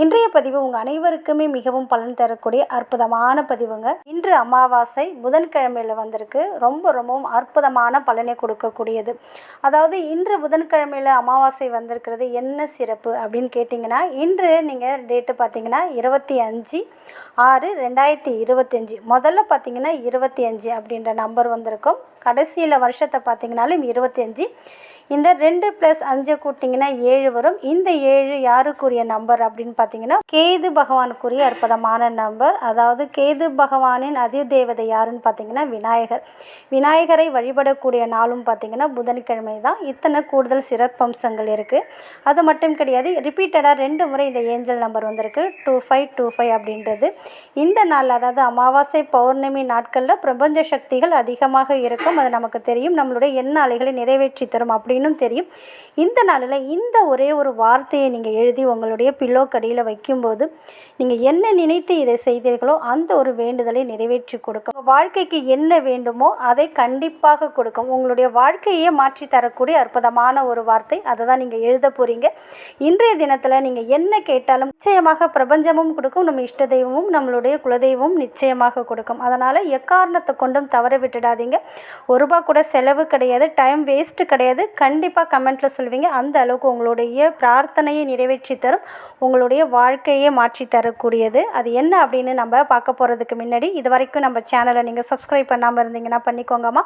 இன்றைய பதிவு உங்கள் அனைவருக்குமே மிகவும் பலன் தரக்கூடிய அற்புதமான பதிவுங்க. இன்று அமாவாசை புதன்கிழமையில் வந்திருக்கு. ரொம்ப ரொம்பவும் அற்புதமான பலனை கொடுக்கக்கூடியது. அதாவது இன்று புதன்கிழமையில் அமாவாசை வந்திருக்கிறது என்ன சிறப்பு அப்படின்னு கேட்டிங்கன்னா இன்று நீங்கள் டேட்டு பார்த்தீங்கன்னா இருபத்தி அஞ்சு ஆறு ரெண்டாயிரத்தி இருபத்தஞ்சி முதல்ல பார்த்தீங்கன்னா இருபத்தி அஞ்சு அப்படின்ற நம்பர் வந்திருக்கும். கடைசியில் வருஷத்தை பார்த்தீங்கனாலும் இருபத்தஞ்சி இந்த ரெண்டு ப்ளஸ் அஞ்சு கூட்டிங்கன்னா ஏழு வரும். இந்த ஏழு யாருக்குரிய நம்பர் அப்படின்னு பார்த்தீங்கன்னா கேது பகவானுக்குரிய அற்புதமான நம்பர் அதாவது கேது பகவானின் அதிதேவதை யாருன்னு பார்த்தீங்கன்னா விநாயகர். விநாயகரை வழிபடக்கூடிய நாளும் பார்த்தீங்கன்னா புதன்கிழமை தான். இத்தனை கூடுதல் சிறப்பம்சங்கள் இருக்குது அது மட்டும் கிடையாது ரிப்பீட்டடாக ரெண்டு முறை இந்த ஏஞ்சல் நம்பர் வந்திருக்கு. டூ ஃபைவ் டூ ஃபைவ் அப்படின்றது. இந்த நாள் அதாவது அமாவாசை பௌர்ணமி நாட்களில் பிரபஞ்ச சக்திகள் அதிகமாக இருக்கும். அது நமக்கு தெரியும். நம்மளுடைய எண்ண அலைகளை நிறைவேற்றி தரும் அப்படின்னும் தெரியும். இந்த நாளில் இந்த ஒரே ஒரு வார்த்தையை நீங்கள் எழுதி உங்களுடைய பில்லோ கடியில் வைக்கும்போது நீங்கள் என்ன நினைத்து இதை செய்தீர்களோ அந்த ஒரு வேண்டுதலை நிறைவேற்றி கொடுக்கும். உங்கள் வாழ்க்கைக்கு என்ன வேண்டுமோ அதை கண்டிப்பாக கொடுக்கும். உங்களுடைய வாழ்க்கையே மாற்றி தரக்கூடிய அற்புதமான ஒரு வார்த்தை. அதை தான் நீங்கள் எழுத போகிறீங்க இன்றைய தினத்தில் நீங்கள் என்ன கேட்டாலும் நிச்சயமாக பிரபஞ்சமும் கொடுக்கும். நம்ம இஷ்ட தெய்வமும் நம்மளுடைய குலதெய்வமும் நிச்சயமாக கொடுக்கும். அதனால் எக்காரணத்தை கொண்டும் தவற விட்டுடாதீங்க. ஒரு ரூபா கூட செலவு கிடையாது டைம் வேஸ்ட்டு கிடையாது. கண்டிப்பாக கமெண்ட்டில் சொல்லுவீங்க. அந்த அளவுக்கு உங்களுடைய பிரார்த்தனையை நிறைவேற்றி தரும். உங்களுடைய வாழ்க்கையை மாற்றி தரக்கூடியது. அது என்ன அப்படின்னு நம்ம பார்க்க போகிறதுக்கு முன்னாடி இது வரைக்கும் நம்ம சேனலை நீங்கள் சப்ஸ்கிரைப் பண்ணாமல் இருந்தீங்கன்னா பண்ணிக்கோங்கம்மா.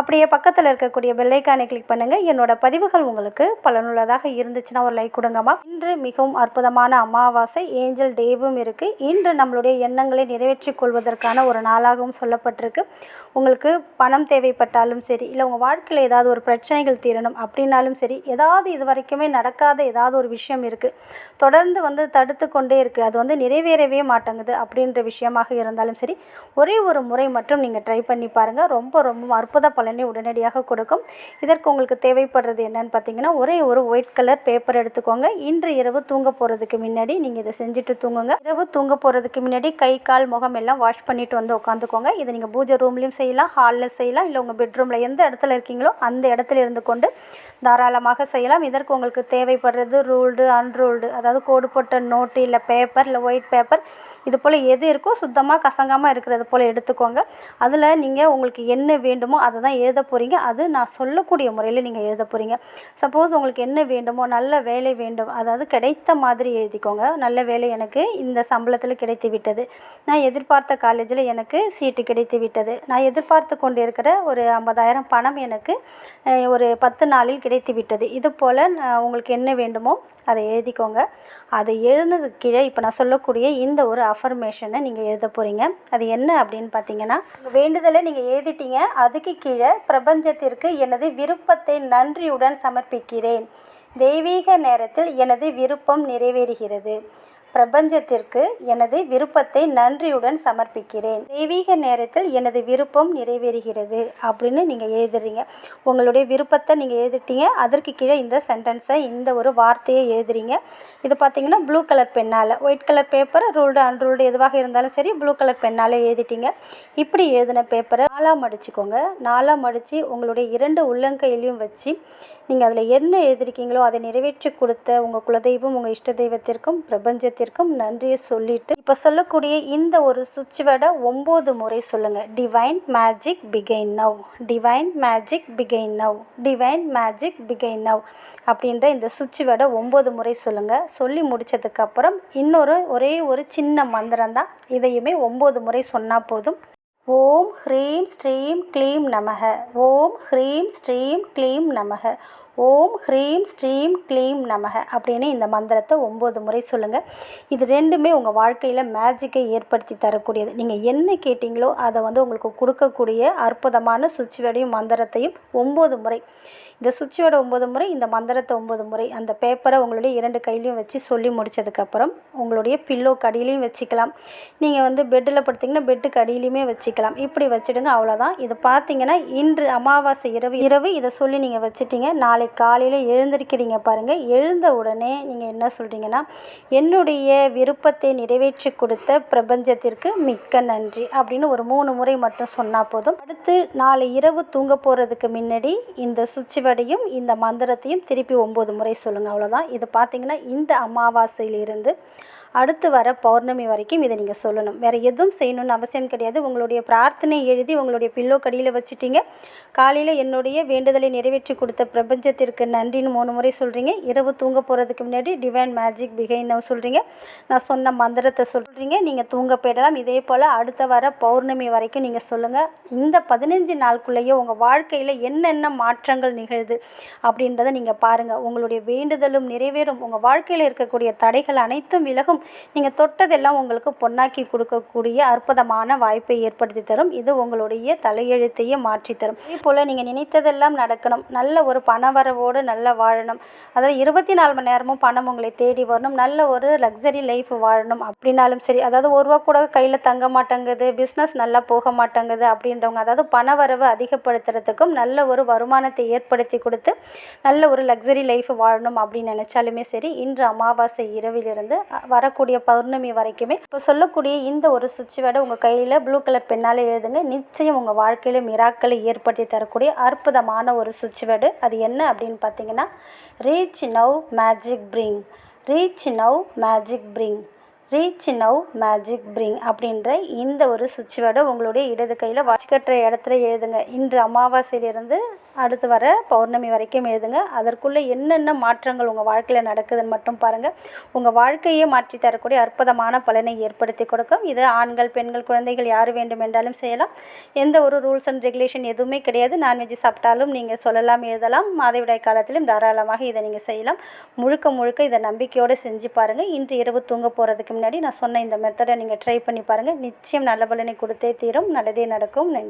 அப்படியே பக்கத்தில் இருக்கக்கூடிய பெல்லைக்கானை கிளிக் பண்ணுங்கள் என்னோட பதிவுகள் உங்களுக்கு பலனுள்ளதாக இருந்துச்சுன்னா ஒரு லைக் கொடுங்கம்மா. இன்று மிகவும் அற்புதமான அமாவாசை ஏஞ்சல் டேவும் இருக்குது இன்று நம்மளுடைய எண்ணங்களை நிறைவேற்றிக் கொள்வதற்கான ஒரு நாளாகவும் சொல்லப்பட்டிருக்கு. உங்களுக்கு பணம் தேவை தேவைப்பட்டாலும் சரி இல்லை உங்கள் வாழ்க்கையில் ஏதாவது ஒரு பிரச்சனைகள் தீரணும் அப்படின்னாலும் சரி ஏதாவது இது வரைக்குமே நடக்காத ஏதாவது ஒரு விஷயம் இருக்குது தொடர்ந்து வந்து தடுத்து கொண்டே இருக்குது அது வந்து நிறைவேறவே மாட்டேங்குது அப்படின்ற விஷயமாக இருந்தாலும் சரி ஒரே ஒரு முறை மட்டும் நீங்கள் ட்ரை பண்ணி பாருங்கள் ரொம்ப ரொம்ப அற்புத பலனை உடனடியாக கொடுக்கும். இதற்கு உங்களுக்கு தேவைப்படுறது என்னன்னு பார்த்தீங்கன்னா ஒரே ஒரு ஒயிட் கலர் பேப்பர் எடுத்துக்கோங்க. இன்று இரவு தூங்க போகிறதுக்கு முன்னாடி நீங்கள் இதை செஞ்சுட்டு தூங்குங்க. இரவு தூங்க போகிறதுக்கு முன்னாடி கை கால் முகம் எல்லாம் வாஷ் பண்ணிட்டு வந்து உட்காந்துக்கோங்க. இதை நீங்கள் பூஜை ரூம்லேயும் செய்யலாம் ஹாலில் செய்யலாம் இல்லை உங்கள் பெட்ரூமில் எந்த இடத்துல இருக்கீங்களோ அந்த இடத்துல இருந்து கொண்டு தாராளமாக செய்யலாம். இதற்கு உங்களுக்கு தேவைப்படுறது ரூல்டு அன்ரூல்டு அதாவது கோடு போட்ட நோட்டு இல்லை பேப்பர் இல்லை ஒயிட் பேப்பர் இது போல் எது இருக்கோ சுத்தமாக கசங்காமல் இருக்கிறது போல் எடுத்துக்கோங்க. அதில் நீங்கள் உங்களுக்கு என்ன வேண்டுமோ அதை தான் எழுத போகிறீங்க அது நான் சொல்லக்கூடிய முறையில் நீங்கள் எழுத போகிறீங்க சப்போஸ் உங்களுக்கு என்ன வேண்டுமோ நல்ல வேலை வேண்டும் அதாவது கிடைத்த மாதிரி எழுதிக்கோங்க. நல்ல வேலை எனக்கு இந்த சம்பளத்தில் கிடைத்து விட்டது. நான் எதிர்பார்த்த காலேஜில் எனக்கு சீட்டு கிடைத்து விட்டது. நான் எதிர்பார்த்து கொண்டு இருக்கிற ஒரு ஐம்பதாயிரம் பணம் எனக்கு ஒரு பத்து நாளில் கிடைத்து விட்டது இது போல் நான் உங்களுக்கு என்ன வேண்டுமோ அதை எழுதிக்கோங்க. அதை எழுதுனது கீழே இப்போ நான் சொல்லக்கூடிய இந்த ஒரு அஃபர்மேஷனை நீங்கள் எழுத போகிறீங்க அது என்ன அப்படின்னு பார்த்தீங்கன்னா வேண்டுதலை நீங்கள் எழுதிட்டீங்க. அதுக்கு கீழே பிரபஞ்சத்திற்கு எனது விருப்பத்தை நன்றியுடன் சமர்ப்பிக்கிறேன். தெய்வீக நேரத்தில் எனது விருப்பம் நிறைவேறுகிறது. பிரபஞ்சத்திற்கு எனது விருப்பத்தை நன்றியுடன் சமர்ப்பிக்கிறேன். தெய்வீக நேரத்தில் எனது விருப்பம் நிறைவேறுகிறது அப்படின்னு நீங்கள் எழுதுறீங்க. உங்களுடைய விருப்பத்தை நீங்கள் எழுதிட்டீங்க. அதற்கு கீழே இந்த சென்டென்ஸை இந்த ஒரு வார்த்தையை எழுதுறீங்க. இது பார்த்தீங்கன்னா ப்ளூ கலர் பெண்ணால் white colour paper ruled unruled எதுவாக இருந்தாலும் சரி ப்ளூ கலர் பெண்ணால் எழுதிட்டீங்க. இப்படி எழுதின பேப்பரை நாலாக மடிச்சுக்கோங்க நாலாக மடித்து உங்களுடைய இரண்டு உள்ளங்கையிலையும் வச்சு நீங்கள் அதில் என்ன எழுதிருக்கீங்களோ அதை நிறைவேற்றி கொடுத்த உங்கள் குலதெய்வம் உங்கள் இஷ்ட தெய்வத்திற்கும் பிரபஞ்சத்திற்கும் நன்றியை சொல்லிட்டு இப்போ சொல்லக்கூடிய இந்த ஒரு சுவிட்ச் வேர்டை ஒம்பது முறை சொல்லுங்கள் divine magic begin now divine magic begin now divine magic begin now அப்படின்ற இந்த சுவிட்ச் வேர்டை ஒம்பது முறை சொல்லுங்கள் சொல்லி முடிச்சதுக்கப்புறம் இன்னொரு ஒரே ஒரு சின்ன மந்திரம் தான். இதையுமே ஒம்பது முறை சொன்னால் போதும். ஓம் ஹ்ரீம் ஸ்ரீம் க்ளீம் நமக. ஓம் ஹ்ரீம் ஸ்ரீம் க்ளீம் நமக. ஓம் ஹ்ரீம் ஸ்ரீம் க்ளீம் நமக அப்படின்னு இந்த மந்திரத்தை ஒம்பது முறை சொல்லுங்கள் இது ரெண்டுமே உங்கள் வாழ்க்கையில் மேஜிக்கை ஏற்படுத்தி தரக்கூடியது. நீங்கள் என்ன கேட்டிங்களோ அதை வந்து உங்களுக்கு கொடுக்கக்கூடிய அற்புதமான சுவிட்ச் மந்திரத்தையும் ஒம்பது முறை. இந்த சுவிட்சுவேடை ஒம்பது முறை இந்த மந்திரத்தை ஒம்பது முறை அந்த பேப்பரை உங்களுடைய இரண்டு கையிலையும் வச்சு சொல்லி முடிச்சதுக்கப்புறம் உங்களுடைய பில்லோ கடியிலையும் வச்சுக்கலாம். நீங்கள் வந்து பெட்டில் படுத்திங்கன்னா பெட்டுக்கு அடியிலையுமே வச்சுக்கலாம். இப்படி வச்சுடுங்க அவ்வளோதான் இது பார்த்தீங்கன்னா இன்று அமாவாசை இரவு இரவு இதை சொல்லி நீங்கள் வச்சுட்டீங்க நாளை நாளைக்கு காலையில் எழுந்திருக்கிறீங்க பாருங்கள் எழுந்த உடனே நீங்கள் என்ன சொல்கிறீங்கன்னா என்னுடைய விருப்பத்தை நிறைவேற்றி கொடுத்த பிரபஞ்சத்திற்கு மிக்க நன்றி அப்படின்னு ஒரு மூணு முறை மட்டும் சொன்னால் போதும். அடுத்து நாளை இரவு தூங்க போகிறதுக்கு முன்னாடி இந்த சுச்சிவடையும் இந்த மந்திரத்தையும் திருப்பி ஒம்பது முறை சொல்லுங்கள் அவ்வளோதான் இது பார்த்திங்கன்னா இந்த அமாவாசையிலிருந்து அடுத்து வர பௌர்ணமி வரைக்கும் இதை நீங்கள் சொல்லணும். வேறு எதுவும் செய்யணும்னு அவசியம் கிடையாது. உங்களுடைய பிரார்த்தனை எழுதி உங்களுடைய பில்லோ கடியில் வச்சுட்டீங்க. காலையில் என்னுடைய வேண்டுதலை நிறைவேற்றி கொடுத்த பிரபஞ்சத்திற்கு நன்றின்னு மூணு முறை சொல்கிறீங்க இரவு தூங்க போகிறதுக்கு முன்னாடி டிவைன் மேஜிக் பிகைன்னு சொல்கிறீங்க நான் சொன்ன மந்திரத்தை சொல்கிறீங்க நீங்கள் தூங்க போயிடலாம். இதே போல் அடுத்த வர பௌர்ணமி வரைக்கும் நீங்கள் சொல்லுங்கள் இந்த பதினஞ்சு நாளுக்குள்ளேயே உங்கள் வாழ்க்கையில் என்னென்ன மாற்றங்கள் நிகழுது அப்படின்றத நீங்கள் பாருங்கள் உங்களுடைய வேண்டுதலும் நிறைவேறும். உங்கள் வாழ்க்கையில் இருக்கக்கூடிய தடைகள் அனைத்தும் விலகும். நீங்கள் தொட்டதெல்லாம் உங்களுக்கு பொன்னாக்கி கொடுக்கக்கூடிய அற்புதமான வாய்ப்பை ஏற்படுத்தி தரும். இது உங்களுடைய தலையெழுத்தையே மாற்றி தரும். இதே போல் நீங்கள் நினைத்ததெல்லாம் நடக்கணும். நல்ல ஒரு பணவரவோடு நல்லா வாழணும். அதாவது இருபத்தி நாலு மணி நேரமும் பணம் உங்களை தேடி வரணும். நல்ல ஒரு லக்ஸரி லைஃப் வாழணும். அப்படின்னாலும் சரி அதாவது ஒரு ரூபா கூட கையில் தங்க மாட்டேங்குது பிஸ்னஸ் நல்லா போக மாட்டேங்குது அப்படின்றவங்க அதாவது பணவரவு அதிகப்படுத்துறதுக்கும் நல்ல ஒரு வருமானத்தை ஏற்படுத்தி கொடுத்து நல்ல ஒரு லக்ஸரி லைஃப் வாழணும் அப்படின்னு நினச்சாலுமே சரி இன்று அமாவாசை இரவிலிருந்து வர வரக்கூடிய பௌர்ணமி வரைக்குமே இப்போ சொல்லக்கூடிய இந்த ஒரு சுவிட்ச் வேர்டை உங்கள் கையில் ப்ளூ கலர் பெண்ணால் எழுதுங்க. நிச்சயம் உங்கள் வாழ்க்கையில் மிராக்களை ஏற்படுத்தி தரக்கூடிய அற்புதமான ஒரு சுவிட்ச் வேர்டு. அது என்ன அப்படின்னு பார்த்தீங்கன்னா reach now magic bring reach now magic bring reach now magic bring அப்படின்ற இந்த ஒரு சுவிட்ச் வேர்டை உங்களுடைய இடது கையில் வாட்ச் இடத்துல எழுதுங்க. இன்று அமாவாசையிலிருந்து அடுத்து வர பௌர்ணமி வரைக்கும் எழுதுங்க. அதற்குள்ளே என்னென்ன மாற்றங்கள் உங்கள் வாழ்க்கையில் நடக்குதுன்னு மட்டும் பாருங்கள் உங்கள் வாழ்க்கையே மாற்றி தரக்கூடிய அற்புதமான பலனை ஏற்படுத்தி கொடுக்கும். இது ஆண்கள் பெண்கள் குழந்தைகள் யார் வேண்டும் என்றாலும் செய்யலாம். எந்த ஒரு ரூல்ஸ் அண்ட் ரெகுலேஷன் எதுவுமே கிடையாது. நான்வெஜ் சாப்பிட்டாலும் நீங்கள் சொல்லலாம் எழுதலாம். மாதவிடாய் காலத்திலும் தாராளமாக இதை நீங்கள் செய்யலாம். முழுக்க முழுக்க இதை நம்பிக்கையோடு செஞ்சு பாருங்கள் இன்று இரவு தூங்க போகிறதுக்கு முன்னாடி நான் சொன்ன இந்த மெத்தடை நீங்கள் ட்ரை பண்ணி பாருங்கள் நிச்சயம் நல்ல பலனை கொடுத்தே தீரும். நல்லதே நடக்கும். நன்றி.